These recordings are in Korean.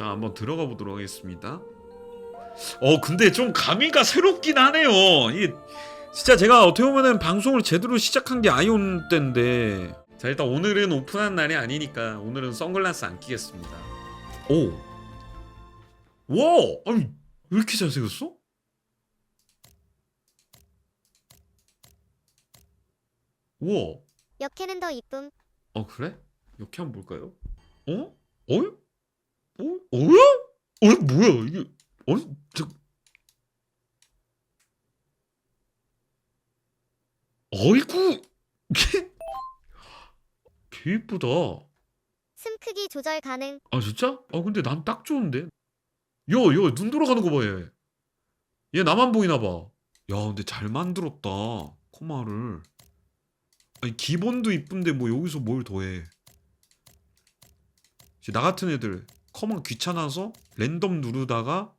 자 한번 들어가 보도록 하겠습니다. 어 근데 좀 감회가 새롭긴 하네요. 이게 진짜 제가 어떻게 보면은 방송을 제대로 시작한 게 아이온 때인데 자 일단 오늘은 오픈한 날이 아니니까 오늘은 선글라스 안 끼겠습니다. 오, 와, 아니 왜 이렇게 잘생겼어? 우와. 역해는 더 이쁨. 어 그래? 이렇게 한번 볼까요? 어? 어이? 어? 어야? 어 뭐야 이게? 아니 저 어이구 개 이쁘다. 숨 크기 조절 가능. 아 진짜? 아 근데 난 딱 좋은데. 야야 눈 돌아가는 거 봐 얘. 얘 나만 보이나 봐. 야 근데 잘 만들었다 코마를. 아니 기본도 이쁜데 뭐 여기서 뭘 더해? 나 같은 애들 커먼 귀찮아서 랜덤 누르다가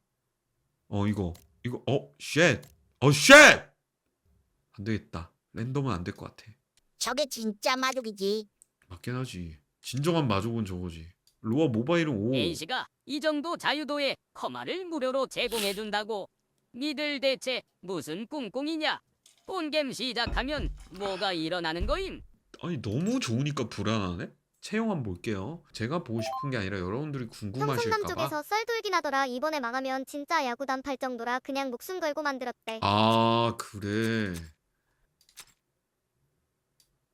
어 이거 이거 어 쉣. 어 쉣. 안 되겠다. 랜덤은 안 될 것 같아. 저게 진짜 마족이지. 맞긴 하지. 진정한 마족은 저거지. 로아 모바일은 오. A씨가 이 정도 자유도에 커마를 무료로 제공해준다고 니들 대체 무슨 꿍꿍이냐 본겜 시작하면 뭐가 일어나는 거임 아니 너무 좋으니까 불안하네. 채용 한번 볼게요. 제가 보고 싶은 게 아니라 여러분들이 궁금하실까봐. 청순남 쪽에서 썰 돌긴 하더라. 이번에 망하면 진짜 야구단 팔 정도라 그냥 목숨 걸고 만들었대. 아 그래.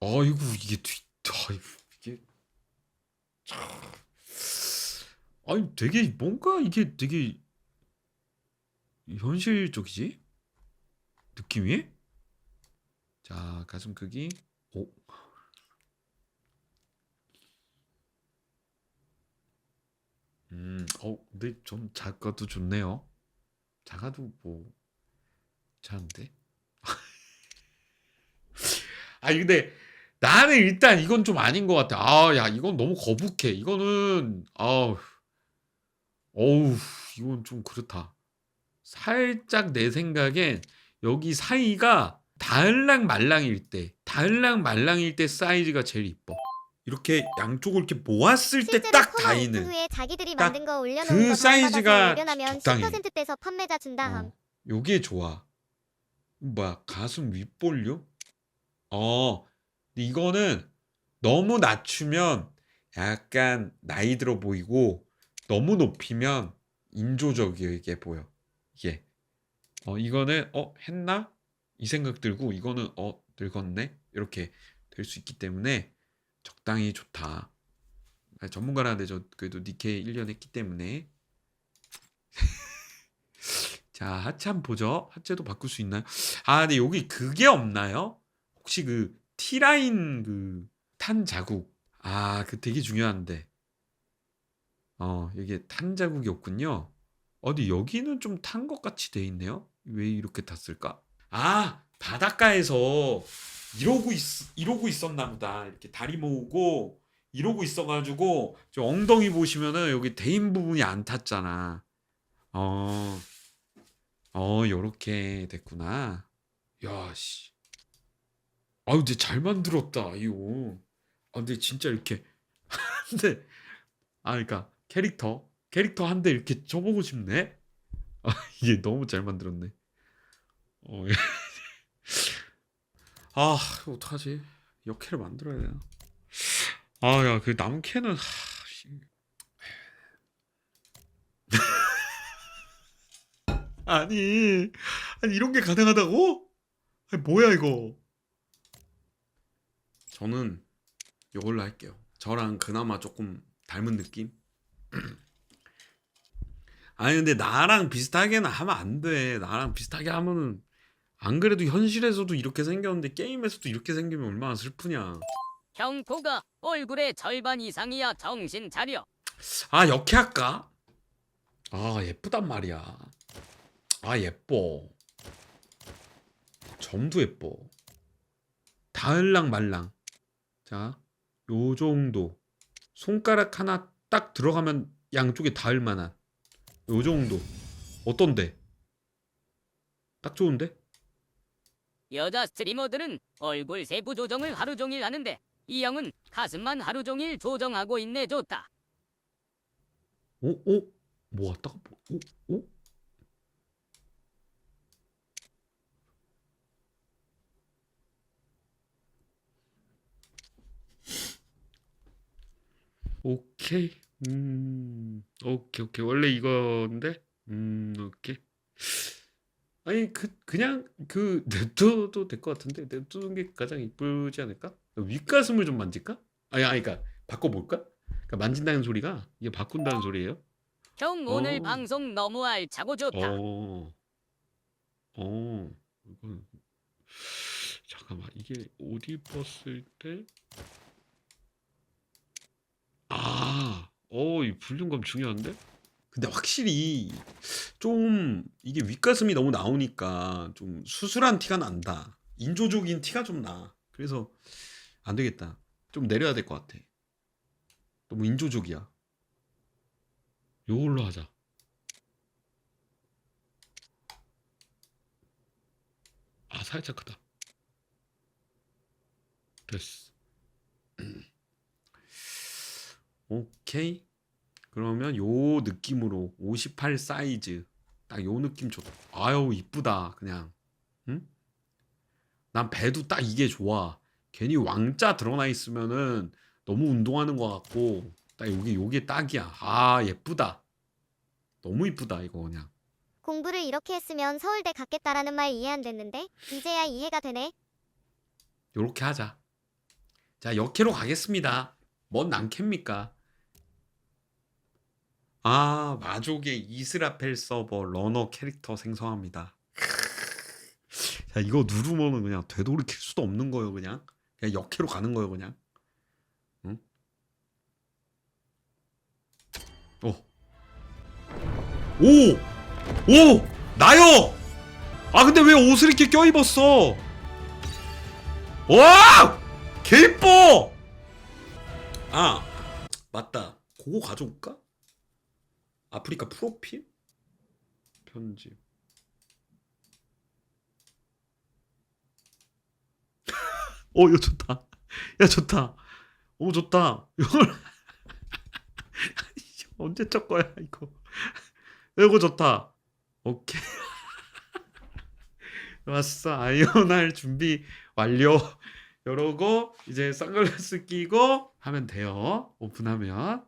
아이고 이게 뒤, 아이고 이게 참. 아니 되게 뭔가 이게 되게 현실적이지 느낌이? 자 가슴 크기 오. 음, 어, 근데 좀 작가도 좋네요. 작아도 뭐 괜찮은데? 아니 근데 나는 일단 이건 좀 아닌 것 같아. 아, 야, 이건 너무 거북해. 이거는 아우, 어우, 이건 좀 그렇다. 살짝 내 생각엔 여기 사이가 다을랑 말랑일 때, 다을랑 말랑일 때 사이즈가 제일 이뻐. 이렇게 양쪽을 이렇게 모았을 때 딱. 오픈 후에 자기들이 딱 만든 거 올려놓은 그거 사이즈가 발견하면 적당히. 10% 떼서 판매자 준다함. 어, 요게 좋아. 뭐야, 가슴 윗볼륨? 어, 근데 이거는 너무 낮추면 약간 나이 들어 보이고 너무 높이면 인조적이게 보여. 이게. 어, 이거는 어, 했나? 이 생각 들고 이거는 어, 늙었네? 이렇게 될 수 있기 때문에 적당히 좋다. 아, 전문가라는데 저 그래도 니케 1년 했기 때문에 자, 하체 한번 보죠. 하체도 바꿀 수 있나요? 아, 근데 여기 그게 없나요? 혹시 그 T라인 그 탄 자국. 아, 그 되게 중요한데. 어, 이게 탄 자국이 없군요. 어디 여기는 좀 탄 것 같이 돼 있네요. 왜 이렇게 탔을까? 아, 바닷가에서 이러고 있 이러고 있었나 보다. 이렇게 다리 모으고 이러고 있어가지고 저 엉덩이 보시면은 여기 대인 부분이 안 탔잖아. 어. 어, 요렇게 됐구나. 야, 씨. 아, 근데 잘 만들었다, 이 옷. 아, 근데 진짜 이렇게 한 대, 아, 그러니까 캐릭터, 캐릭터 한 대 이렇게 쳐보고 싶네. 아, 이게 너무 잘 만들었네. 어, 예. 아, 어떡하지? 역캐를 만들어야 되나? 아, 야, 그 남캐는 하, 씨. 아니, 아니 이런 게 가능하다고? 아니 뭐야 이거? 저는 이걸로 할게요. 저랑 그나마 조금 닮은 느낌? 아니 근데 나랑 비슷하게는 하면 안 돼. 나랑 비슷하게 하면은 안 그래도 현실에서도 이렇게 생겼는데 게임에서도 이렇게 생기면 얼마나 슬프냐. 형코가 얼굴의 절반 이상이야 정신 차려 아 역해할까? 아 예쁘단 말이야. 아 예뻐. 점도 예뻐. 다을랑 말랑. 자, 요 정도. 손가락 하나 딱 들어가면 양쪽에 닿을 만한. 요 정도. 어떤데? 딱 좋은데? 여자 스트리머들은 얼굴 세부 조정을 하루 종일 하는데 이 형은 가슴만 하루 종일 조정하고 있네 좋다 오, 오, 뭐 왔다가 뭐, 오? 오? 오케이. 음. 오케이, 오케이. 원래 이건데. 음, 오케이. 아니 그 그냥 그 냅둬도 될 것 같은데 냅두는 게 가장 이쁘지 않을까? 윗가슴을 좀 만질까? 아니 아니 그러니까 바꿔볼까? 그러니까 만진다는 소리가 이게 바꾼다는 소리예요? 형 오늘 어. 방송 너무 알차고 좋다. 어, 어, 이건 잠깐만 이게 옷 입었을 때, 아, 어, 이 볼륨감 중요한데? 근데 확실히 좀 이게 윗가슴이 너무 나오니까 좀 수술한 티가 난다. 인조족인 티가 좀 나. 그래서 안 되겠다. 좀 내려야 될 것 같아. 너무 인조족이야. 요걸로 하자. 아 살짝 크다 됐어 오케이 그러면 요 느낌으로 58 사이즈 딱 요 느낌 좋다 아유 이쁘다 그냥 응? 난 배도 딱 이게 좋아 괜히 왕자 드러나 있으면은 너무 운동하는 것 같고 딱 여기 요게 딱이야 아 예쁘다 너무 이쁘다 이거 그냥 공부를 이렇게 했으면 서울대 갔겠다라는 말 이해 안 됐는데 이제야 이해가 되네. 요렇게 하자. 자, 역캐로 가겠습니다. 뭔 난캐입니까? 아, 마족의 이스라펠 서버 러너 캐릭터 생성합니다. 자, 이거 누르면은 그냥 되돌이킬 수도 없는 거예요, 그냥. 그냥 역캐로 가는 거예요, 그냥. 응? 오. 오! 오! 나요! 아, 근데 왜 옷을 이렇게 껴입었어? 와! 개 이뻐! 아, 맞다. 그거 가져올까? 아프리카 프로필? 편집. 어, 이거 좋다. 야, 좋다. 오, 좋다. 이걸 언제 적 거야, 이거. 이거 좋다. 오케이. 왔어. 아이언할 준비 완료. 이러고 이제 선글라스 끼고 하면 돼요. 오픈하면.